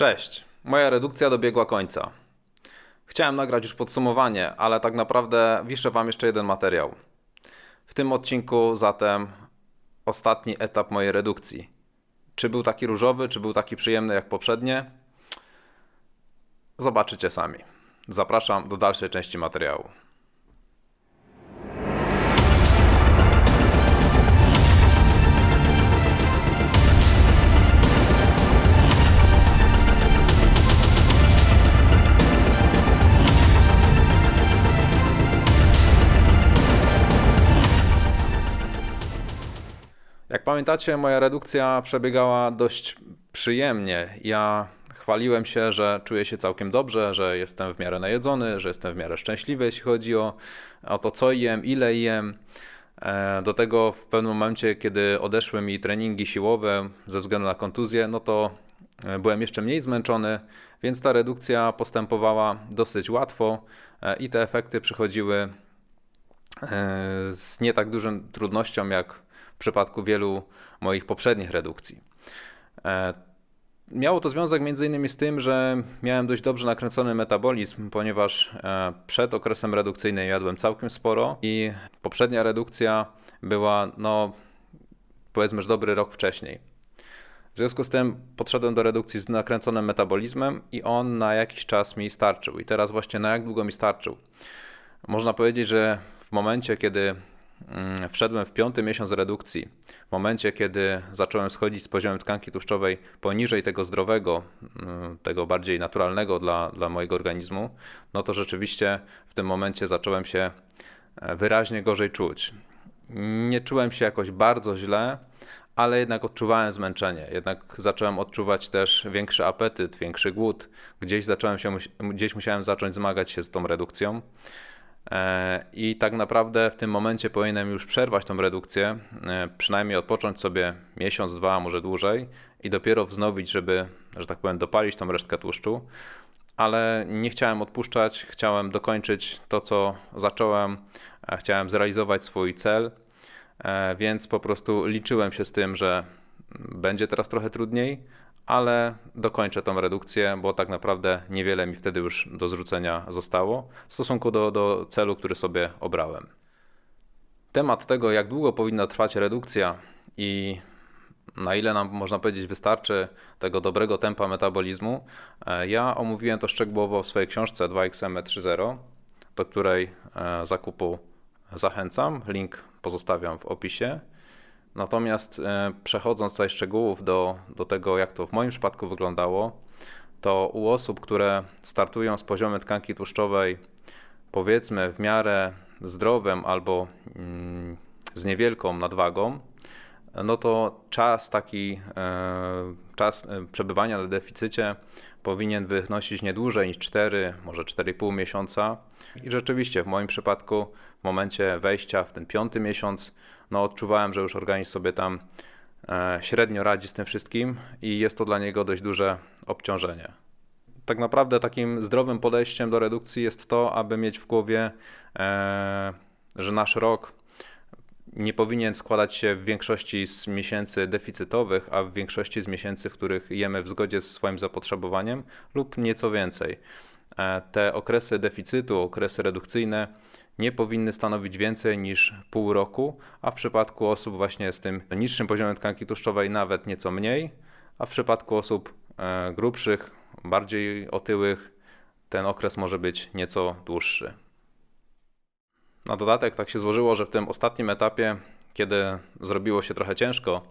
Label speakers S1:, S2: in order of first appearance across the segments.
S1: Cześć. Moja redukcja dobiegła końca. Chciałem nagrać już podsumowanie, ale tak naprawdę wiszę Wam jeszcze jeden materiał. W tym odcinku zatem ostatni etap mojej redukcji. Czy był taki różowy, czy był taki przyjemny jak poprzednie? Zobaczycie sami. Zapraszam do dalszej części materiału. Pamiętacie, moja redukcja przebiegała dość przyjemnie. Ja chwaliłem się, że czuję się całkiem dobrze, że jestem w miarę najedzony, że jestem w miarę szczęśliwy, jeśli chodzi o, o to, co jem, ile jem. E, do tego w pewnym momencie, kiedy odeszły mi treningi siłowe ze względu na kontuzję, no to e, byłem jeszcze mniej zmęczony, więc ta redukcja postępowała dosyć łatwo e, i te efekty przychodziły z nie tak dużą trudnością jak przypadku wielu moich poprzednich redukcji. Miało to związek m.in. z tym, że miałem dość dobrze nakręcony metabolizm, ponieważ e, przed okresem redukcyjnym jadłem całkiem sporo i poprzednia redukcja była, no powiedzmy, że dobry rok wcześniej. W związku z tym podszedłem do redukcji z nakręconym metabolizmem i on na jakiś czas mi starczył. I teraz właśnie na jak długo mi starczył? Można powiedzieć, że w momencie, kiedy wszedłem w piąty miesiąc redukcji. W momencie, kiedy zacząłem schodzić z poziomu tkanki tłuszczowej poniżej tego zdrowego, mm, tego bardziej naturalnego dla, dla mojego organizmu, no to rzeczywiście w tym momencie zacząłem się e, wyraźnie gorzej czuć. Nie czułem się jakoś bardzo źle, ale jednak odczuwałem zmęczenie. Jednak zacząłem odczuwać też większy apetyt, większy głód. Gdzieś zacząłem się, gdzieś musiałem zacząć zmagać się z tą redukcją. E, I tak naprawdę w tym momencie powinienem już przerwać tą redukcję, e, przynajmniej odpocząć sobie miesiąc, dwa, może dłużej i dopiero wznowić, żeby, że tak powiem, dopalić tą resztkę tłuszczu. Ale nie chciałem odpuszczać, chciałem dokończyć to, co zacząłem, e, chciałem zrealizować swój cel, więc po prostu liczyłem się z tym, że będzie teraz trochę trudniej, ale dokończę tą redukcję, bo tak naprawdę niewiele mi wtedy już do zrzucenia zostało w stosunku do, do celu, który sobie obrałem. Temat tego, jak długo powinna trwać redukcja i na ile nam, można powiedzieć, wystarczy tego dobrego tempa metabolizmu, e, ja omówiłem to szczegółowo w swojej książce 2XM 3.0, do której e, zakupu zachęcam. Link pozostawiam w opisie. Natomiast e, przechodząc tutaj szczegółów do, do tego, jak to w moim przypadku wyglądało, to u osób, które startują z poziomu tkanki tłuszczowej, powiedzmy w miarę zdrowym albo mm, z niewielką nadwagą, no to czas taki, e, czas e, przebywania na deficycie powinien wynosić nie dłużej niż 4, może 4,5 miesiąca. I rzeczywiście w moim przypadku w momencie wejścia w ten piąty miesiąc, no odczuwałem, że już organizm sobie tam e, średnio radzi z tym wszystkim i jest to dla niego dość duże obciążenie. Tak naprawdę takim zdrowym podejściem do redukcji jest to, aby mieć w głowie, że nasz rok nie powinien składać się w większości z miesięcy deficytowych, a w większości z miesięcy, w których jemy w zgodzie ze swoim zapotrzebowaniem lub nieco więcej. E, te okresy deficytu, okresy redukcyjne nie powinny stanowić więcej niż pół roku, a w przypadku osób właśnie z tym niższym poziomem tkanki tłuszczowej nawet nieco mniej, a w przypadku osób e, grubszych, bardziej otyłych, ten okres może być nieco dłuższy. Na dodatek tak się złożyło, że w tym ostatnim etapie, kiedy zrobiło się trochę ciężko,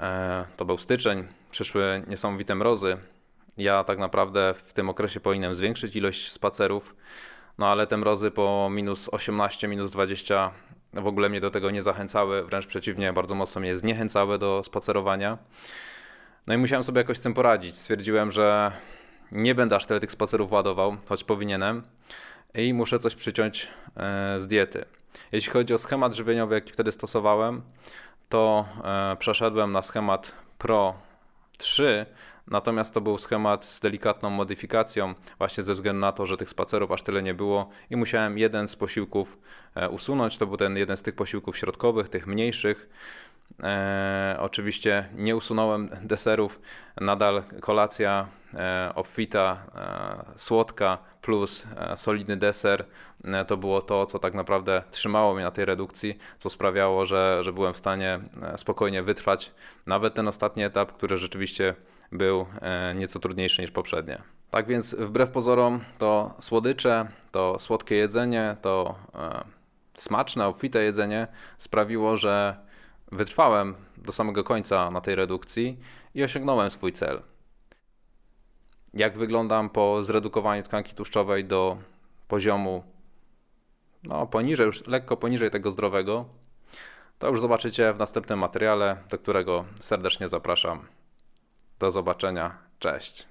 S1: e, to był styczeń, przyszły niesamowite mrozy. Ja tak naprawdę w tym okresie powinienem zwiększyć ilość spacerów, no ale te mrozy po minus 18, minus 20 w ogóle mnie do tego nie zachęcały, wręcz przeciwnie, bardzo mocno mnie zniechęcały do spacerowania. No i musiałem sobie jakoś z tym poradzić. Stwierdziłem, że nie będę aż tyle tych spacerów ładował, choć powinienem i muszę coś przyciąć e, z diety. Jeśli chodzi o schemat żywieniowy, jaki wtedy stosowałem, to e, przeszedłem na schemat Pro 3, natomiast to był schemat z delikatną modyfikacją, właśnie ze względu na to, że tych spacerów aż tyle nie było i musiałem jeden z posiłków e, usunąć. To był ten jeden z tych posiłków środkowych, tych mniejszych. E, oczywiście nie usunąłem deserów, nadal kolacja e, obfita, e, słodka plus e, solidny deser e, to było to, co tak naprawdę trzymało mnie na tej redukcji, co sprawiało, że, że byłem w stanie e, spokojnie wytrwać nawet ten ostatni etap, który rzeczywiście był nieco trudniejszy niż poprzednie. Tak więc wbrew pozorom to słodycze, to słodkie jedzenie, to smaczne, obfite jedzenie sprawiło, że wytrwałem do samego końca na tej redukcji i osiągnąłem swój cel. Jak wyglądam po zredukowaniu tkanki tłuszczowej do poziomu no, poniżej, już lekko poniżej tego zdrowego, to już zobaczycie w następnym materiale, do którego serdecznie zapraszam. Do zobaczenia. Cześć.